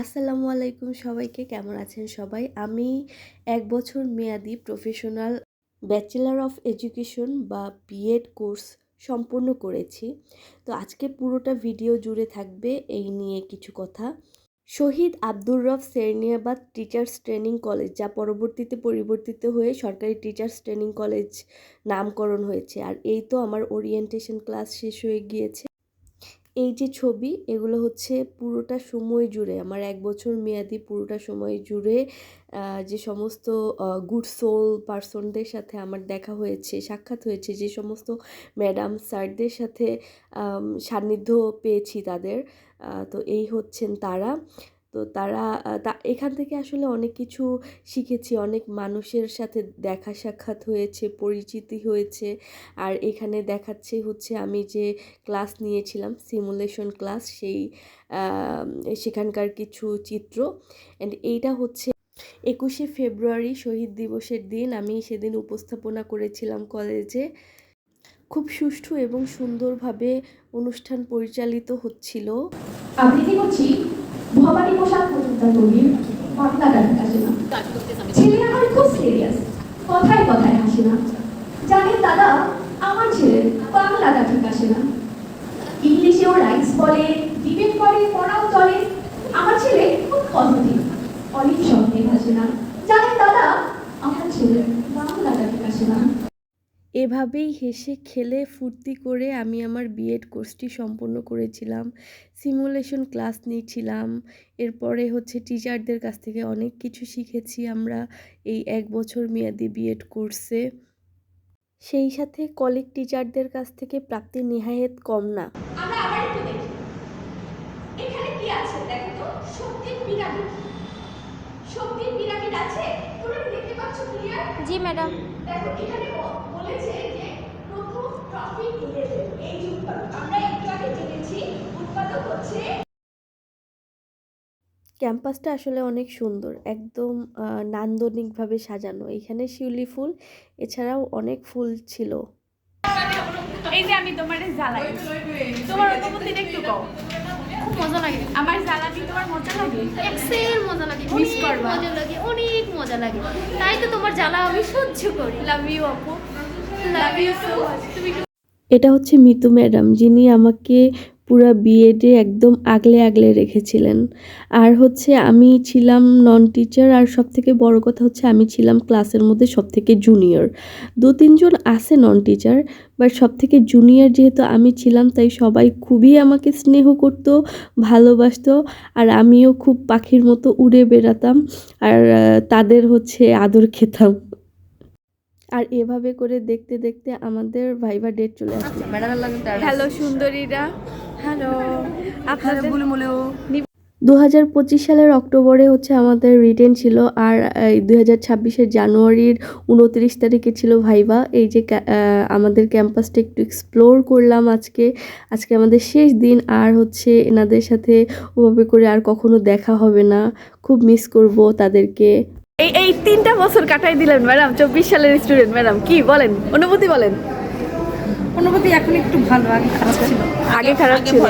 আসসালামু আলাইকুম সবাইকে, কেমন আছেন সবাই? আমি এক বছর মেয়াদি প্রফেশনাল ব্যাচেলার অফ এডুকেশন বা বিএড কোর্স সম্পূর্ণ করেছি। তো আজকে পুরোটা ভিডিও জুড়ে থাকবে এই নিয়ে কিছু কথা। Shahid Abdur Rab Serniabat teachers training college যা পরবর্তীতে পরিবর্তিত হয়ে সরকারি টিচার্স ট্রেনিং কলেজ নামকরণ হয়েছে। আর এই তো আমার ওরিয়েন্টেশন ক্লাস শেষ হয়ে গিয়েছে। এই যে ছবি, এগুলো হচ্ছে পুরোটা সময় জুড়ে, আমার এক বছর মেয়াদি পুরোটা সময় জুড়ে যে সমস্ত গুড সোল পার্সনদের সাথে আমার দেখা হয়েছে, সাক্ষাৎ হয়েছে, যে সমস্ত ম্যাডাম স্যারদের সাথে সান্নিধ্য পেয়েছি তাদের তো এই হচ্ছেন তারা। তো তারা তা, এখান থেকে আসলে অনেক কিছু শিখেছি। অনেক মানুষের সাথে দেখা সাক্ষাৎ হয়েছে, পরিচিতি হয়েছে। আর এখানে দেখাচ্ছে হচ্ছে আমি যে ক্লাস নিয়েছিলাম সিমুলেশন ক্লাস সেই সেখানকার কিছু চিত্র। অ্যান্ড এইটা হচ্ছে একুশে ফেব্রুয়ারি শহীদ দিবসের দিন। আমি সেদিন উপস্থাপনা করেছিলাম কলেজে। খুব সুষ্ঠু এবং সুন্দরভাবে অনুষ্ঠান পরিচালিত হচ্ছিল। আবৃত্তি করছি? ভবানী প্রসাদ মজুমদার কবির বাংলা গান আসে না। ছেলে আমার খুব সিরিয়াস কথায় কথায় হাসে না। জানেন দাদা, আমার ছেলে বাংলাটা ঠিক আসে না। ইংলিশেও রাইটস বলে, ডিবেট করে, পড়াও চলে। আমার ছেলে খুব পদ্ধতি অনেক স্বপ্নে ভাসে না। জানেন দাদা, আমার ছেলে বাংলাটা ঠিক আসে না। এভাবেই হেসে খেলে ফুর্তি করে আমি আমার বিএড কোর্সটি সম্পন্ন করেছিলাম। সিমুলেশন ক্লাস নিয়েছিলাম। এরপরে হচ্ছে টিচারদের কাছ থেকে অনেক কিছু শিখেছি আমরা এই এক বছর মেয়াদি বিএড কোর্সে। সেই সাথে কলিগ টিচারদের কাছ থেকে প্রাপ্তি নেহায়েত কম না। আমরা আবার একটু দেখি। এখানে কি আছে? দেখো তো শক্তির পিরামিড আছে? তোমরা দেখতে পাচ্ছ ক্লিয়ার জি ম্যাডাম দেখো এখানে বলেছে যে প্রথম ট্রফি ইলেভেন এই যে উৎপাদক আমরা একটু আগে জেনেছি উৎপাদক হচ্ছে ক্যাম্পাসটা আসলে অনেক সুন্দর একদম নান্দনিকভাবে সাজানো। এখানে শিউলি ফুল এছাড়াও অনেক ফুল ছিল। এই যে আমি তোমার জ্বালাই। তোমার অনুভূতিটা একটু কও খুব মজা লাগে। আমার তোমার মজা লাগে? এক্সেল মজা লাগে মিস করবা। মজা লাগে অনেক মজা লাগে। তাই তো তোমার জ্বালা আমি সহ্য করি। লাভ ইউ আপু। লাভ ইউ সো মাচ তুমি এটা হচ্ছে মিতু ম্যাডাম যিনি আমাকে পুরা বিএডে একদম আগলে আগলে রেখেছিলেন। আর হচ্ছে আমি ছিলাম নন টিচার আর সব থেকে বড় কথা হচ্ছে আমি ছিলাম ক্লাসের মধ্যে সব থেকে জুনিয়র দু তিনজন আছে নন টিচার বাট সব থেকে জুনিয়র যেহেতু আমি ছিলাম তাই সবাই খুবই আমাকে স্নেহ করতো ভালোবাসত আর আমিও খুব পাখির মতো উড়ে বেড়াতাম আর তাদের হচ্ছে আদর খেতাম। আর এভাবে করে দেখতে দেখতে আমাদের ভাইবা ডেট চলে আসলো। হ্যালো সুন্দরীরা। হ্যালো। আপনাদের দু হাজার পঁচিশ সালের অক্টোবরে হচ্ছে আমাদের রিটেন ছিল আর দুই হাজার ছাব্বিশের জানুয়ারির উনত্রিশ তারিখে ছিল ভাইবা এই যে আহ, আমাদের ক্যাম্পাসটা একটু এক্সপ্লোর করলাম আজকে। আজকে আমাদের শেষ দিন আর হচ্ছে এনাদের সাথে ওভাবে করে আর কখনো দেখা হবে না। খুব মিস করব তাদেরকে। এই এই তিনটা বছর কাটাই দিলেন ম্যাডাম চব্বিশ সালের স্টুডেন্ট ম্যাডাম কি বলেন? অনুভূতি বলেন। অনুভূতি এখন একটু ভালো আগে খারাপ ছিল। আগে খারাপ ছিল।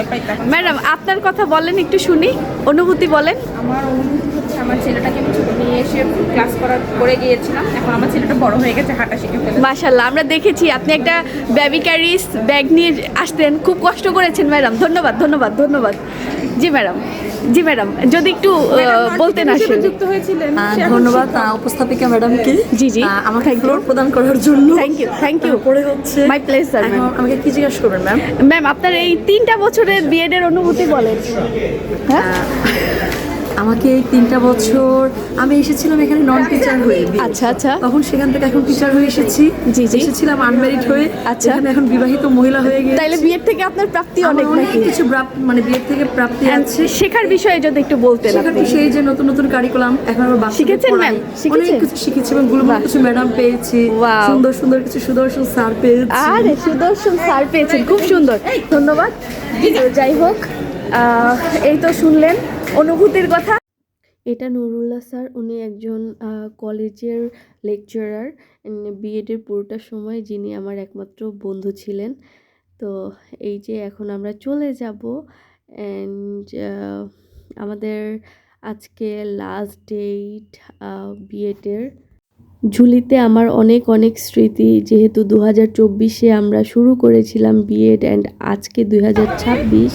ম্যাডাম আপনার কথা বলেন একটু শুনি। অনুভূতি বলেন। আমার অনুভূতি হচ্ছে আমার ছেলেটাকে আমি ছোট নিয়ে এসে ক্লাস করা করে গিয়েছিলাম। এখন আমার ছেলেটা বড় হয়ে গেছে হাঁটা শিখে ফেলে মাশাআল্লাহ আমরা দেখেছি আপনি একটা বেবি ক্যারিস ব্যাগ নিয়ে আসতেন। খুব কষ্ট করেছেন ম্যাডাম। ধন্যবাদ ধন্যবাদ ধন্যবাদ। জি ম্যাডাম জি ম্যাডাম যদি একটু বলতেন আসেন যুক্ত হয়েছিলেন ধন্যবাদ উপস্থাপিকা উপস্থাপিকা ম্যাডামকে জি, জি। আমাকে ফ্লোর প্রদান করার জন্য। থ্যাংক ইউ থ্যাংক ইউ তারপরে হচ্ছে মাই প্লেজার স্যার আমাকে কি জিজ্ঞাসা করবেন ম্যাম ম্যাম আপনার এই তিনটা বছরের বিএড এর অনুভূতি বলেন। হ্যাঁ? আমাকে এই তিনটা বছর আমি এসেছিলাম এখানে নন টিচার হয়ে আচ্ছা আচ্ছা। তখন সেখান থেকে এখন টিচার হয়ে এসেছি। জি, জি। এসেছিলাম আনম্যারিড হয়ে। আচ্ছা। এখানে এখন বিবাহিত মহিলা হয়ে গেছে তাইলে বিয়ের থেকে আপনার প্রাপ্তি অনেক অনেক নাকি? কিছু মানে বিয়ের থেকে প্রাপ্তি আছে। শেখার বিষয়ে যদি একটু বলতেন আপনি। সেই যে নতুন নতুন কারিকুলাম এখন আমরা বাচ্চাদের শিখেছেন। ম্যাম? অনেক কিছু শিখেছি এবংগুলো কিছু ম্যাডাম পেয়েছি. সুন্দর সুন্দর কিছু সুদর্শন স্যার পেয়েছি। আরে সুদর্শন স্যার পেয়েছেন। খুব সুন্দর। ধন্যবাদ। যাই হোক এই তো শুনলেন অনুভূতির কথা। এটা নুরুল্লাহ স্যার, উনি একজন কলেজের লেকচারার বিএডের পুরোটা সময় যিনি আমার একমাত্র বন্ধু ছিলেন। তো এই যে এখন আমরা চলে যাব অ্যান্ড আমাদের আজকে লাস্ট ডেট বিএডের ঝুলিতে আমার অনেক অনেক স্মৃতি, যেহেতু দু হাজার চব্বিশে আমরা শুরু করেছিলাম বিএড অ্যান্ড আজকে দুই হাজার ছাব্বিশ।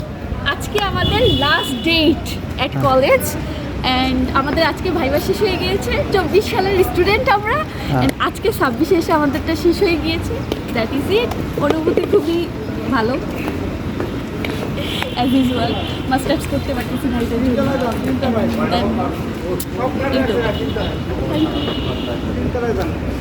আজকে আমাদের last date at college and আমাদের আজকে ভাইবা শেষ হয়ে গিয়েছে চব্বিশ সালের স্টুডেন্ট আমরা And আজকে ছাব্বিশে এসে আমাদেরটা শেষ হয়ে গিয়েছে। দ্যাট ইজ ইট অনুভূতি খুবই ভালো। অ্যাজ ইউজুয়াল মাস্টার্স করতে পারতেছি এই তো। Thank you.